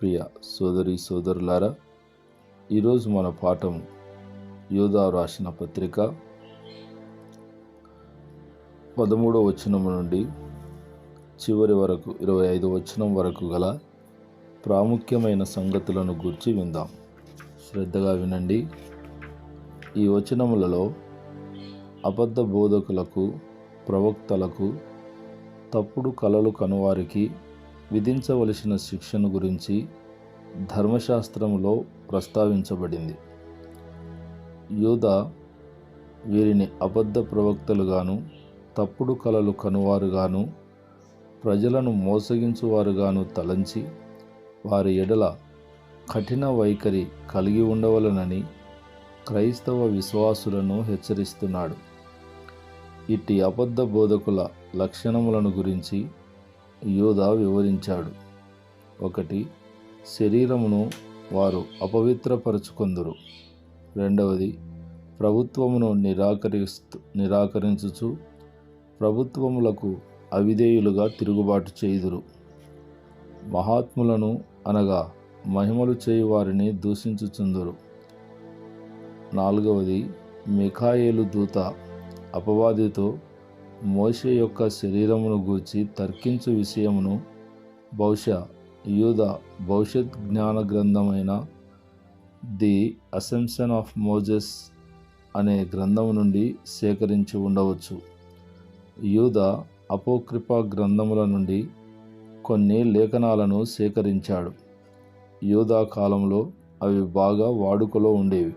ప్రియ సోదరి సోదరులారా ఈరోజు మన పాఠం యోధా రాసిన పత్రిక పదమూడవ వచనం నుండి చివరి వరకు ఇరవై ఐదు వచనం వరకు గల ప్రాముఖ్యమైన సంగతులను గురించి విందాం. శ్రద్ధగా వినండి. ఈ వచనములలో అబద్ధ బోధకులకు ప్రవక్తలకు తప్పుడు కలలు కనువారికి విధించవలసిన శిక్షను గురించి ధర్మశాస్త్రంలో ప్రస్తావించబడింది. యూద వీరిని అబద్ధ ప్రవక్తలుగాను తప్పుడు కలలు కనువారుగాను ప్రజలను మోసగించువారుగాను తలంచి వారి ఎడల కఠిన వైఖరి కలిగి ఉండవలనని క్రైస్తవ విశ్వాసులను హెచ్చరిస్తున్నాడు. ఇట్టి అబద్ధ బోధకుల లక్షణములను గురించి యోధ వివరించాడు. ఒకటి శరీరమును వారు అపవిత్రపరచుకొందురు. రెండవది ప్రభుత్వమును నిరాకరిస్తు నిరాకరించుచు ప్రభుత్వములకు అవిధేయులుగా తిరుగుబాటు చేయుదురు. మహాత్ములను అనగా మహిమలు చేయు వారిని దూషించుచుందురు. నాలుగవది మిఖాయేలు దూత అపవాదితో మోషే యొక్క శరీరమును గూర్చి తర్కించు విషయమును బహుశా యూద భవిష్యత్ జ్ఞాన గ్రంథమైన ది అసెంప్షన్ ఆఫ్ మోజెస్ అనే గ్రంథం నుండి సేకరించి ఉండవచ్చు. యూద అపోక్రిపా గ్రంథముల నుండి కొన్ని లేఖనాలను సేకరించాడు. యూదా కాలంలో అవి బాగా వాడుకలో ఉండేవి.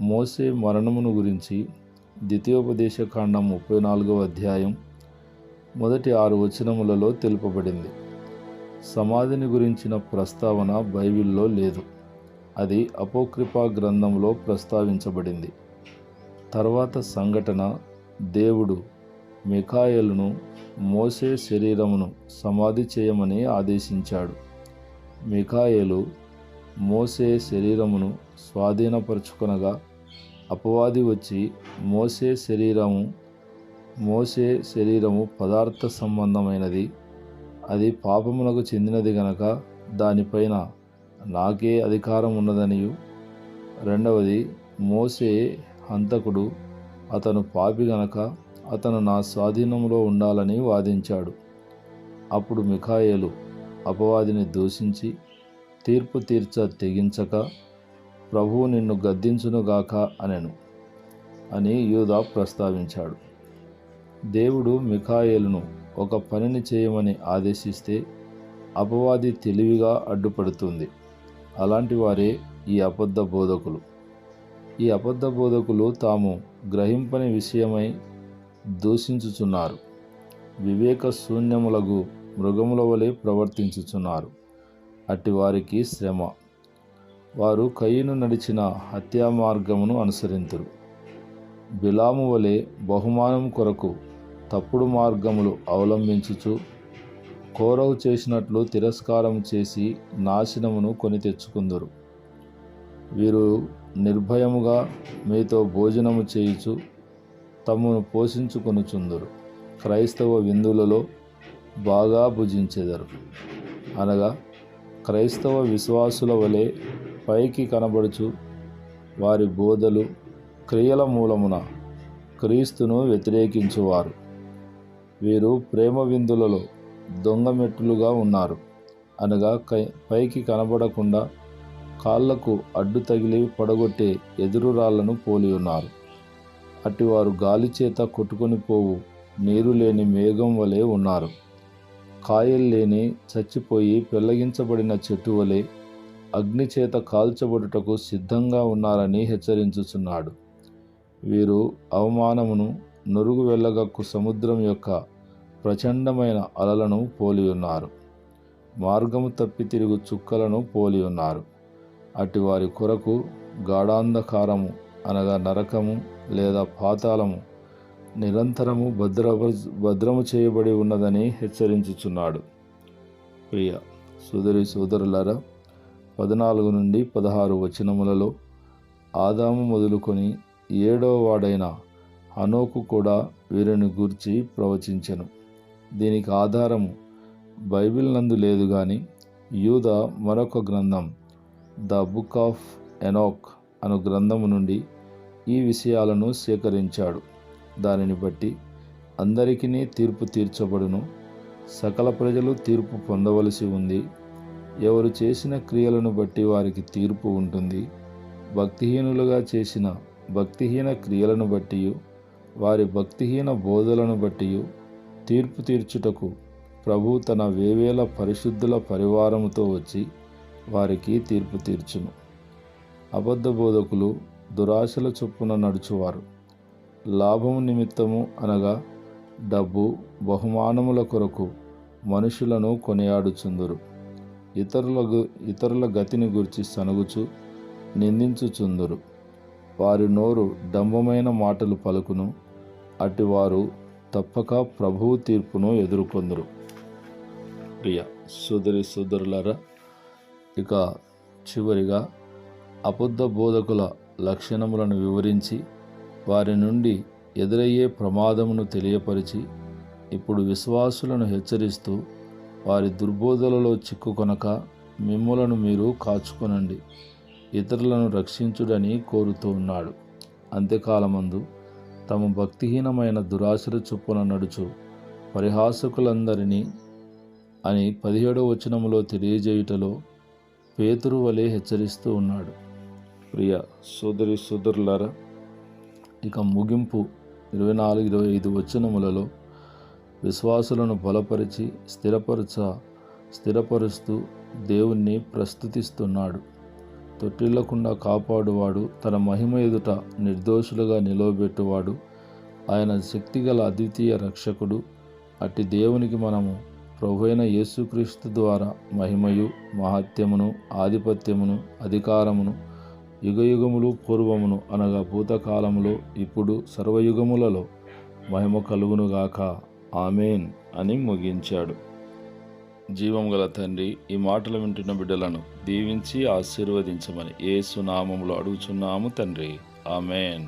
మోసే మరణమును గురించి ద్వితీయోపదేశకాండం ముప్పై నాలుగవ అధ్యాయం మొదటి ఆరు వచనములలో తెలుపబడింది. సమాధిని గురించిన ప్రస్తావన బైబిల్లో లేదు. అది అపోక్రిపా గ్రంథంలో ప్రస్తావించబడింది. తర్వాత సంఘటన దేవుడు మిఖాయలును మోసే శరీరమును సమాధి చేయమని ఆదేశించాడు. మిఖాయలు మోసే శరీరమును స్వాధీనపరుచుకొనగా అపవాది వచ్చి మోసే శరీరము మోసే శరీరము పదార్థ సంబంధమైనది. అది పాపమునకు చెందినది గనక దానిపైన నాకే అధికారం ఉన్నదనియు. రెండవది మోసే హంతకుడు అతను పాపి గనక అతను నా స్వాధీనంలో ఉండాలని వాదించాడు. అప్పుడు మిఖాయేలు అపవాదిని దూషించి తీర్పు తీర్చ తెగించక ప్రభువు నిన్ను గద్దించునుగాక అనెను అని యూదా ప్రస్తావించాడు. దేవుడు మిఖాయేలును ఒక పనిని చేయమని ఆదేశిస్తే అపవాది తెలివిగా అడ్డుపడుతుంది. అలాంటి వారే ఈ అబద్ధ బోధకులు. ఈ అబద్ధ బోధకులు తాము గ్రహింపని విషయమై దూషించుచున్నారు. వివేక శూన్యములకు మృగముల వలె ప్రవర్తించుచున్నారు. అట్టి వారికి శ్రమ. వారు కయ్యను నడిచిన హత్యా మార్గమును అనుసరింతురు. బిలాము వలె బహుమానం కొరకు తప్పుడు మార్గములు అవలంబించుచు కోరవు చేసినట్లు తిరస్కారం చేసి నాశనమును కొని తెచ్చుకుందరు. వీరు నిర్భయముగా మీతో భోజనము చేయుచు తమను పోషించుకొనుచుందరు క్రైస్తవ విందులలో బాగా భుజించెదరు. అనగా క్రైస్తవ విశ్వాసుల వలె పైకి కనబడుచు వారి బోధలు క్రియల మూలమున క్రీస్తును వ్యతిరేకించువారు. వీరు ప్రేమ విందులలో దొంగమెట్టులుగా ఉన్నారు. అనగా కై పైకి కనబడకుండా కాళ్ళకు అడ్డు తగిలి పడగొట్టే ఎదురురాళ్ళను పోలి ఉన్నారు. అటివారు గాలి చేత కొట్టుకొని పోవు నీరు లేని మేఘం వలె ఉన్నారు. కాయలు లేని చచ్చిపోయి పెళ్ళగించబడిన చెట్టు వలె అగ్ని చేత కాల్చబడుటకు సిద్ధంగా ఉన్నారని హెచ్చరించుచున్నాడు. వీరు అవమానమును నొరుగు వెళ్ళగక్కు సముద్రం యొక్క ప్రచండమైన అలలను పోలి ఉన్నారు మార్గము తప్పి తిరుగు చుక్కలను పోలి ఉన్నారు అటు వారి కొరకు గాఢాంధకారము అనగా నరకము లేదా పాతాళము నిరంతరము భద్ర భద్రము చేయబడి ఉన్నదని హెచ్చరించుచున్నాడు. ప్రియ సోదరి సోదరులారా పద్నాలుగు నుండి పదహారు వచనములలో ఆదాము మొదలుకొని ఏడవ వాడైన హనోకు కూడా వీరిని గూర్చి ప్రవచించెను. దీనికి ఆధారము బైబిల్ నందు లేదు కానీ యూద మరొక గ్రంథం ద బుక్ ఆఫ్ ఎనోక్ అను గ్రంథము నుండి ఈ విషయాలను సేకరించాడు. దానిని బట్టి అందరికీ తీర్పు తీర్చబడును. సకల ప్రజలు తీర్పు పొందవలసి ఉంది. ఎవరు చేసిన క్రియలను బట్టి వారికి తీర్పు ఉంటుంది. భక్తిహీనులుగా చేసిన భక్తిహీన క్రియలను బట్టి వారి భక్తిహీన బోధలను బట్టి తీర్పు తీర్చుటకు ప్రభు తన వేవేల పరిశుద్ధుల పరివారముతో వచ్చి వారికి తీర్పు తీర్చును. అబద్ధ బోధకులు దురాశల చొప్పున నడుచువారు. లాభము నిమిత్తము అనగా డబ్బు బహుమానముల కొరకు మనుషులను కొనియాడుచుందురు. ఇతరుల ఇతరుల గతిని గురించి సనుగుచు నిందించుచుందురు. వారి నోరు డంబమైన మాటలు పలుకును అటివారు తప్పక ప్రభువు తీర్పును ఎదుర్కొందరు. ప్రియ సుదరి సుదరులరా ఇక చివరిగా అబద్ధ బోధకుల లక్షణములను వివరించి వారి నుండి ఎదురయ్యే ప్రమాదమును తెలియపరిచి ఇప్పుడు విశ్వాసులను హెచ్చరిస్తూ వారి దుర్బోధలలో చిక్కుకొనక మిమ్మలను మీరు కాచుకొనండి. ఇతరులను రక్షించుడని కోరుతూ ఉన్నాడు. అంత్యకాలమందు తమ భక్తిహీనమైన దురాశల చొప్పున నడుచు పరిహాసకులందరినీ అని పదిహేడవ వచనములో తెలియజేయుటలో పేతురు వలె హెచ్చరిస్తూ ఉన్నాడు. ప్రియ సోదరి సోదరులారా ఇక ముగింపు ఇరవై నాలుగు ఇరవై ఐదు వచనములలో విశ్వాసులను బలపరిచి స్థిరపరచ స్థిరపరుస్తూ దేవుణ్ణి ప్రస్తుతిస్తున్నాడు. తొట్టిల్లకుండా కాపాడువాడు తన మహిమ ఎదుట నిర్దోషులుగా నిలవబెట్టువాడు. ఆయన శక్తిగల అద్వితీయ రక్షకుడు. అట్టి దేవునికి మనము ప్రభువైన యేసుక్రీస్తు ద్వారా మహిమయు మహత్యమును ఆధిపత్యమును అధికారమును యుగయుగములు పూర్వమును అనగా భూతకాలములో ఇప్పుడు సర్వయుగములలో మహిమ కలుగునుగాక. ఆమెన్ అని ముగించాడు. జీవం గల తండ్రి ఈ మాటలు వింటున్న బిడ్డలను దీవించి ఆశీర్వదించమని ఏసునామంలో అడుగుచున్నాము తండ్రి. ఆమెన్.